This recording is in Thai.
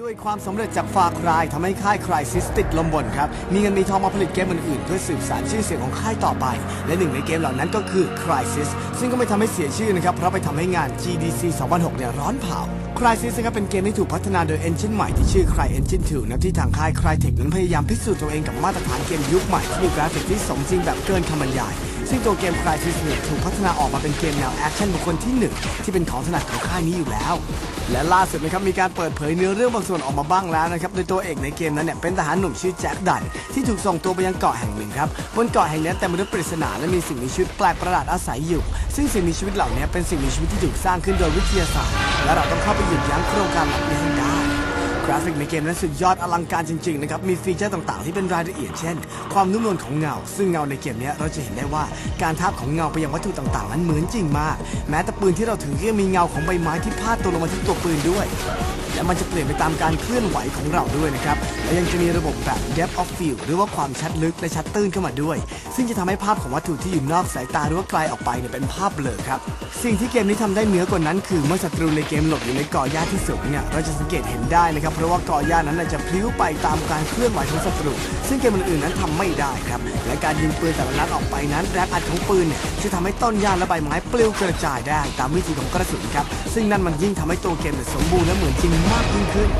ด้วยความสำเร็จจากฟาครายทำให้ค่ายครายซิสติดลมบนครับ มีเงินมีทองมาผลิตเกมอื่นๆ เพื่อสืบสานชื่อเสียงของค่ายต่อไป และหนึ่งในเกมเหล่านั้นก็คือ Crysis ซึ่งก็ไม่ทำให้เสียชื่อนะครับ เพราะไปทำให้งาน GDC 2006 เนี่ยร้อนเผา Crysis นะครับเป็นเกมที่ถูกพัฒนาโดย Engine ใหม่ที่ชื่อ Cry Engine 2นะที่ทางค่าย Crytek นั้นพยายามพิสูจน์ตัวเองกับมาตรฐานเกมยุคใหม่ที่มีกราฟิกที่สมจริงแบบเกินคำบรรยาย ซึ่งตัวเกม Crysis เนี่ยถูกพัฒนาออกมาเป็นเกมแนวแอคชั่นบุคคลที่หนึ่งที่เป็นของถนัดของค่ายนี้อยู่แล้ว และล่าสุดนะครับมีการเปิดเผยเนื้อเรื่องบางส่วนออกมาบ้างแล้วนะครับโดยตัวเอกในเกมนั้นเนี่ยเป็นทหารหนุ่มชื่อแจ็คดันที่ถูกส่งตัวไปยังเกาะแห่งหนึ่งครับบนเกาะแห่งนี้เต็มไปด้วยปริศนาและมีสิ่งมีชีวิตแปลกประหลาดอาศัยอยู่ ซึ่งสิ่งมีชีวิตเหล่านี้เป็นสิ่งมีชีวิตที่ถูกสร้างขึ้นโดยวิทยาศาสตร์ และเราต้องเข้าไปหยุดยั้งโครงการเหล่านี้ให้ได้ กราฟิกในเกมนั้นสุดยอดอลังการจริงๆนะครับ มีฟีเจอร์ต่างๆ ที่เป็นรายละเอียดเช่น ความนุ่มนวลของเงา ซึ่งเงาในเกมนี้เราจะเห็นได้ว่าการทาบของเงาไปยังวัตถุต่างๆ นั้นเหมือนจริงมาก แม้แต่ปืนที่เราถือก็ยังมีเงาของใบไม้ที่พาดตัวลงมาที่ตัวปืนด้วย และมันจะเปลี่ยนไปตามการเคลื่อนไหวของเราด้วยนะครับ และยังจะมีระบบแบบ depth of field หรือว่าความชัดลึกและชัดตื้นเข้ามาด้วย ซึ่งจะทำให้ภาพของวัตถุที่อยู่นอกสายตาหรือว่าไกลออกไปเนี่ยเป็นภาพเบลอครับ สิ่งที่เกมนี้ทำได้เหนือกว่านั้น คือเมื่อศัตรูในเกมหลบอยู่ในกอหญ้าที่สูงเนี่ยเราจะสังเกตเห็นได้นะครับเพราะว่ากอหญ้านั้นจะพลิ้วไปตามการเคลื่อนไหวของศัตรู ซึ่งเกมอื่นๆนั้นทำไม่ได้ครับ และการยิงปืนแต่ละนัดออกไปนั้นแรงอัดของปืนเนี่ยจะทำให้ต้นหญ้าและใบไม้ปลิวกระจายได้ตามวิธีของกระสุนครับ ซึ่งนั่นมันยิ่งทำให้ตัวเกมสมบูรณ์และเหมือนจริงมากยิ่งขึ้น